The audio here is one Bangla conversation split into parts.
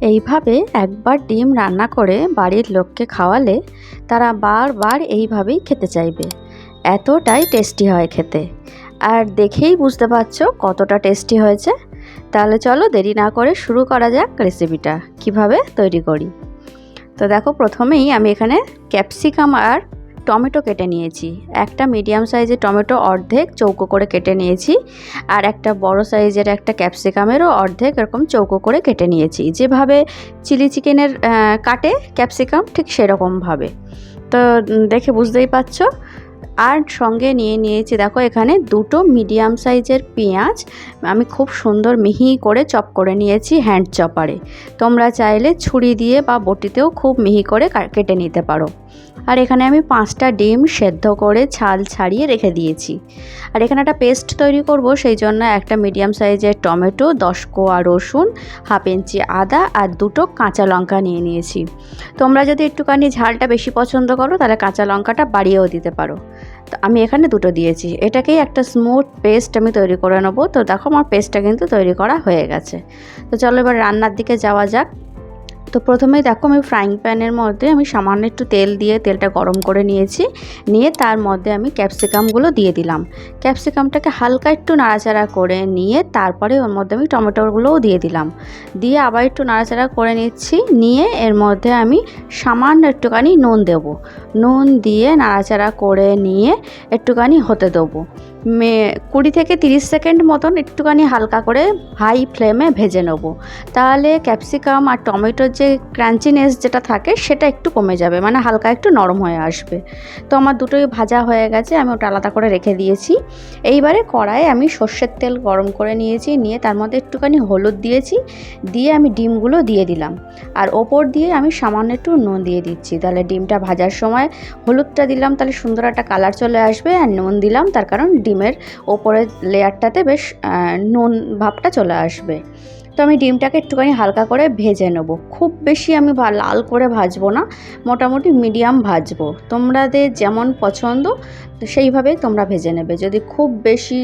এইভাবে একবার ডিম রান্না করে বাড়ির লোককে খাওয়ালে তারা বারবার এইভাবেই খেতে চাইবে। এতটাই টেস্টি হয় খেতে। আর দেখেই বুঝতে পারছ কতটা টেস্টি হয়েছে? তাহলে চলো দেরি না করে শুরু করা যাক রেসিপিটা, কীভাবে তৈরি করি। তো দেখো প্রথমেই আমি এখানে ক্যাপসিকাম আর টমেটো কেটে নিয়েছি। একটা মিডিয়াম সাইজের টমেটো অর্ধেক চৌকো করে কেটে নিয়েছি আর একটা বড় সাইজের একটা ক্যাপসিকামেরও অর্ধেক এরকম চৌকো করে কেটে নিয়েছি। যেভাবে চিলি চিকেনের কাটে ক্যাপসিকাম ঠিক সেরকমভাবে। তো দেখে বুঝতেই পারছ? আর সঙ্গে নিয়ে নিয়েছি, দেখো এখানে দুটো মিডিয়াম সাইজের পেঁয়াজ। আমি খুব সুন্দর মিহি করে চপ করে নিয়েছি হ্যান্ড চপারে। তোমরা চাইলে ছুরি দিয়ে বা বটিতেও খুব মিহি করে কেটে নিতে পারো। আর এখানে আমি পাঁচটা ডিম সেদ্ধ করে ছাল ছাড়িয়ে রেখে দিয়েছি। আর এখানে একটা পেস্ট তৈরি করব, সেই জন্য একটা মিডিয়াম সাইজের টমেটো, দশ কোয়া রসুন, হাফ ইঞ্চি আদা আর দুটো কাঁচা লঙ্কা নিয়ে নিয়েছি। তোমরা যদি একটুখানি ঝালটা বেশি পছন্দ করো, তাহলে কাঁচা লঙ্কাটা বাড়িয়েও দিতে পারো। তো আমি এখানে দুটো দিয়েছি। এটাকেই একটা স্মুথ পেস্ট আমি তৈরি করে নেব। তো দেখো আমার পেস্টটা কিন্তু তৈরি করা হয়ে গেছে। তো চলো এবার রান্নার দিকে যাওয়া যাক। তো প্রথমেই দেখো আমি ফ্রাইং প্যানের মধ্যে আমি সামান্য একটু তেল দিয়ে তেলটা গরম করে নিয়েছি। নিয়ে তার মধ্যে আমি ক্যাপসিকামগুলো দিয়ে দিলাম। ক্যাপসিকামটাকে হালকা একটু নাড়াচাড়া করে নিয়ে তারপরে ওর মধ্যে আমি টমেটোগুলোও দিয়ে দিলাম। দিয়ে আবার একটু নাড়াচাড়া করে নিচ্ছি। নিয়ে এর মধ্যে আমি সামান্য একটুখানি নুন দেব। নুন দিয়ে নাড়াচাড়া করে নিয়ে একটুখানি হতে দেবো। মে কুড়ি থেকে তিরিশ সেকেন্ড মতন একটুখানি হালকা করে হাই ফ্লেমে ভেজে নেব। তাহলে ক্যাপসিকাম আর টমেটোর যে ক্রাঞ্চিনেস যেটা থাকে, সেটা একটু কমে যাবে মানে হালকা একটু নরম হয়ে আসবে। তো আমার দুটোই ভাজা হয়ে গেছে, আমি ওটা আলাদা করে রেখে দিয়েছি। এইবারে কড়াইয়ে আমি সর্ষের তেল গরম করে নিয়েছি, নিয়ে তার মধ্যে একটুখানি হলুদ দিয়েছি, দিয়ে আমি ডিমগুলো দিয়ে দিলাম। আর ওপর দিয়ে আমি সামান্য একটু নুন দিয়ে দিচ্ছি। তাহলে ডিমটা ভাজার সময় হলুদটা দিলাম, তাহলে সুন্দর একটা কালার চলে আসবে, আর নুন দিলাম, তার কারণ ডিমের ওপরের লেয়ারটাতে বেশ নুন ভাবটা চলে আসবে। তো আমি ডিমটাকে একটুখানি হালকা করে ভেজে নেব। খুব বেশি আমি লাল করে ভাজবো না, মোটামুটি মিডিয়াম ভাজবো। তোমাদের যেমন পছন্দ, সেইভাবেই সেইভাবে তোমরা ভেজে নেবে। যদি খুব বেশি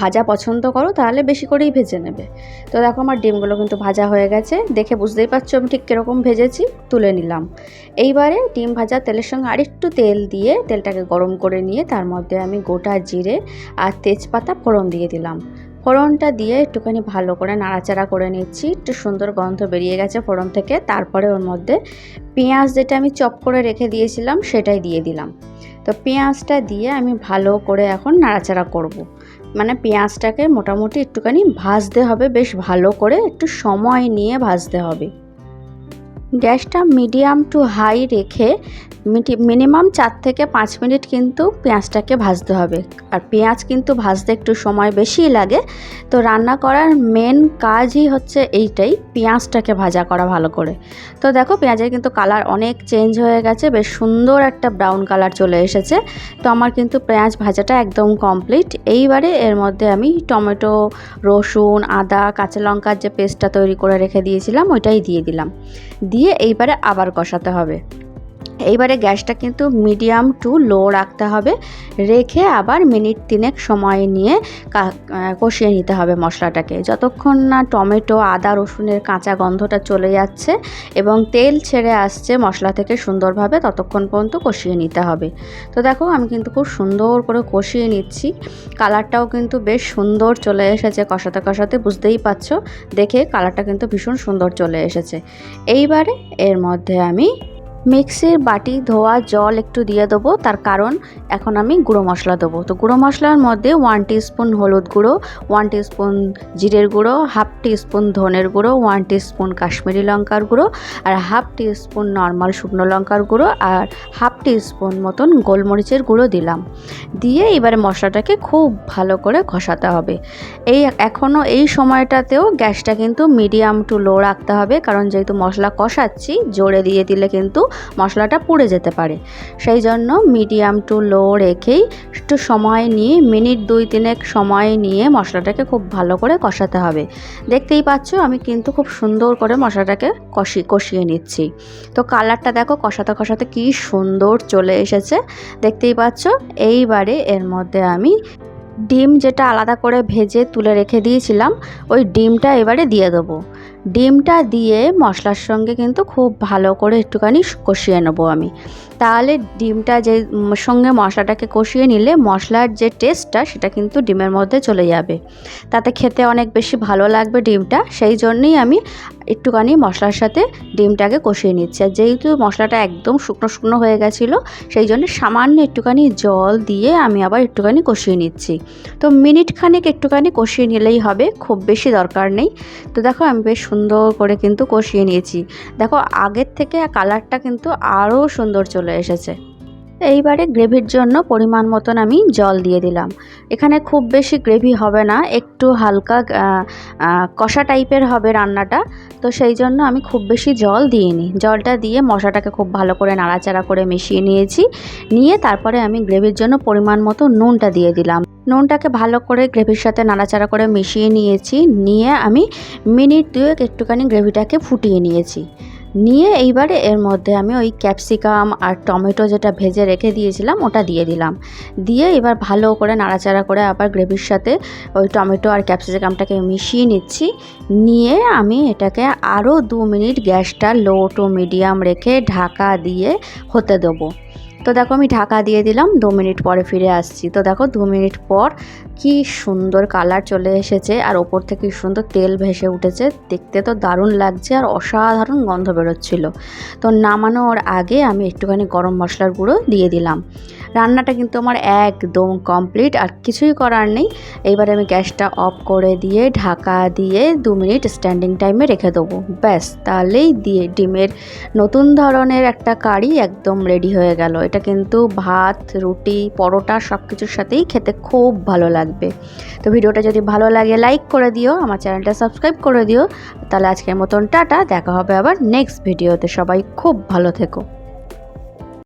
ভাজা পছন্দ করো, তাহলে বেশি করেই ভেজে নেবে। তো দেখো আমার ডিমগুলো কিন্তু ভাজা হয়ে গেছে। দেখে বুঝতেই পারছ আমি ঠিক কীরকম ভেজেছি, তুলে নিলাম। এইবারে ডিম ভাজা তেলের সঙ্গে আরেকটু তেল দিয়ে তেলটাকে গরম করে নিয়ে তার মধ্যে আমি গোটা জিরে আর তেজপাতা ফোড়ন দিয়ে দিলাম। ফোড়নটা দিয়ে একটুখানি ভালো করে নাড়াচাড়া করে নিচ্ছি, একটু সুন্দর গন্ধ বেরিয়ে গেছে ফোড়ন থেকে। তারপরে ওর মধ্যে পেঁয়াজ যেটা আমি চপ করে রেখে দিয়েছিলাম, সেটাই দিয়ে দিলাম। তো পেঁয়াজটা দিয়ে আমি ভালো করে এখন নাড়াচাড়া করব। মানে পেঁয়াজটাকে মোটামুটি একটুখানি ভাজতে হবে বেশ ভালো করে একটু সময় নিয়ে ভাজতে হবে। গ্যাসটা মিডিয়াম টু হাই রেখে মিনিমাম চার থেকে পাঁচ মিনিট কিন্তু পেঁয়াজটাকে ভাজতে হবে। আর পেঁয়াজ কিন্তু ভাজতে একটু সময় বেশিই লাগে। তো রান্না করার মেন কাজই হচ্ছে এইটাই, পেঁয়াজটাকে ভাজা করা ভালো করে। তো দেখো পেঁয়াজের কিন্তু কালার অনেক চেঞ্জ হয়ে গেছে, বেশ সুন্দর একটা ব্রাউন কালার চলে এসেছে। তো আমার কিন্তু পেঁয়াজ ভাজাটা একদম কমপ্লিট এইবারে এর মধ্যে আমি টমেটো, রসুন, আদা, কাঁচা লঙ্কার যে পেস্টটা তৈরি করে রেখে দিয়েছিলাম, ওইটাই দিয়ে দিলাম। দিয়ে এইবারে আবার কষাতে হবে। এইবারে গ্যাসটা কিন্তু মিডিয়াম টু লো রাখতে হবে। রেখে আবার মিনিট তিনেক সময় নিয়ে কষিয়ে নিতে হবে মশলাটাকে। যতক্ষণ না টমেটো, আদা, রসুনের কাঁচা গন্ধটা চলে যাচ্ছে এবং তেল ছেড়ে আসছে মশলা থেকে সুন্দরভাবে, ততক্ষণ পর্যন্ত কষিয়ে নিতে হবে। তো দেখো, আমি কিন্তু খুব সুন্দর করে কষিয়ে নিচ্ছি। কালারটাও কিন্তু বেশ সুন্দর চলে এসেছে কষাতে কষাতে, বুঝতেই পারছ? দেখে কালারটা কিন্তু ভীষণ সুন্দর চলে এসেছে। এইবারে এর মধ্যে আমি মিক্সির বাটি ধোয়া জল একটু দিয়ে দেবো, তার কারণ এখন আমি গুঁড়ো মশলা দেবো। তো গুঁড়ো মশলার মধ্যে ওয়ান স্পুন হলুদ গুঁড়ো ওয়ান স্পুন জিরের গুঁড়ো হাফ স্পুন ধনের গুঁড়ো ওয়ান স্পুন কাশ্মীরি লঙ্কার গুঁড়ো, আর হাফ স্পুন নর্মাল শুকনো লঙ্কার গুঁড়ো, আর হাফ স্পুন মতন গোলমরিচের গুঁড়ো দিলাম। দিয়ে এবারে মশলাটাকে খুব ভালো করে ঘষাতে হবে। এই এখনও এই সময়টাতেও গ্যাসটা কিন্তু মিডিয়াম টু লো রাখতে হবে, কারণ যেহেতু মশলা কষাচ্ছি, জোরে দিয়ে দিলে কিন্তু মশলাটা পুড়ে যেতে পারে। সেই জন্য মিডিয়াম টু লো রেখেই একটু সময় নিয়ে মিনিট দুই তিনেক সময় নিয়ে মশলাটাকে খুব ভালো করে কষাতে হবে। দেখতেই পাচ্ছ, আমি কিন্তু খুব সুন্দর করে মশলাটাকে কষি, কষিয়ে নিচ্ছি। তো কালারটা দেখো, কষাতে কষাতে কি সুন্দর চলে এসেছে। দেখতেই পাচ্ছ, এইবারে এর মধ্যে আমি ডিম যেটা আলাদা করে ভেজে তুলে রেখে দিয়েছিলাম, ওই ডিমটা এবারে দিয়ে দেবো। ডিমটা দিয়ে মশলার সঙ্গে কিন্তু খুব ভালো করে একটুখানি কষিয়ে নেব আমি। তাহলে ডিমটা যে সঙ্গে মশলাটাকে কষিয়ে নিলে মশলার যে টেস্টটা সেটা কিন্তু ডিমের মধ্যে চলে যাবে। তাতে খেতে অনেক বেশি ভালো লাগবে ডিমটা, সেই জন্যই আমি একটুখানি মশলার সাথে ডিমটাকে কষিয়ে নিচ্ছি। আর যেহেতু মশলাটা একদম শুকনো শুকনো হয়ে গেছিল, সেই জন্য সামান্য একটুখানি জল দিয়ে আমি আবার একটুখানি কষিয়ে নিচ্ছি। তো মিনিট খানেক একটুখানি কষিয়ে নিলেই হবে, খুব বেশি দরকার নেই। তো দেখো আমি বেশ সুন্দর করে কিন্তু কষিয়ে নিয়েছি। দেখো, আগের থেকে কালারটা কিন্তু আরও সুন্দর চলে এসেছে। এইবারে গ্রেভির জন্য পরিমাণ মতন আমি জল দিয়ে দিলাম। এখানে খুব বেশি গ্রেভি হবে না, একটু হালকা কষা টাইপের হবে রান্নাটা। তো সেই জন্য আমি খুব বেশি জল দিইনি। জলটা দিয়ে মশাটাকে খুব ভালো করে নাড়াচাড়া করে মিশিয়ে নিয়েছি। নিয়ে তারপরে আমি গ্রেভির জন্য পরিমাণ মতো নুনটা দিয়ে দিলাম। নুনটাকে ভালো করে গ্রেভির সাথে নাড়াচাড়া করে মিশিয়ে নিয়েছি। নিয়ে আমি মিনিট দুয়েক একটুখানি গ্রেভিটাকে ফুটিয়ে নিয়েছি। নিয়ে এইবারে এর মধ্যে আমি ওই ক্যাপসিকাম আর টমেটো যেটা ভেজে রেখে দিয়েছিলাম, ওটা দিয়ে দিলাম। দিয়ে এবার ভালো করে নাড়াচাড়া করে আবার গ্রেভির সাথে ওই টমেটো আর ক্যাপসিকামটাকে মিশিয়ে নিচ্ছি। নিয়ে আমি এটাকে আরও দু মিনিট গ্যাসটা লো টু মিডিয়াম রেখে ঢাকা দিয়ে হতে দেবো। তো দেখো আমি ঢাকা দিয়ে দিলাম, দু মিনিট পরে ফিরে আসছি। তো দেখো দু মিনিট পর কি সুন্দর কালার চলে এসেছে আর ওপর থেকে সুন্দর তেল ভেসে উঠেছে। দেখতে তো দারুণ লাগছে আর অসাধারণ গন্ধ বেরোচ্ছিল। তো নামানোর আগে আমি একটুখানি গরম মশলার গুঁড়ো দিয়ে দিলাম। রান্নাটা কিন্তু আমার একদম কমপ্লিট আর কিছুই করার নেই। এইবারে আমি গ্যাসটা অফ করে দিয়ে, ঢাকা দিয়ে দু মিনিট স্ট্যান্ডিং টাইমে রেখে দেবো। ব্যাস, তাহলেই দিয়ে ডিমের নতুন ধরনের একটা কারি একদম রেডি হয়ে গেল। এটা কিন্তু ভাত, রুটি, পরোটা সব কিছুর সাথেই খেতে খুব ভালো লাগবে। তো ভিডিওটা যদি ভালো লাগে লাইক করে দিও, আমার চ্যানেলটা সাবস্ক্রাইব করে দিও। তাহলে আজকের মতন টাটা, দেখা হবে আবার নেক্সট ভিডিওতে সবাই খুব ভালো থেকো।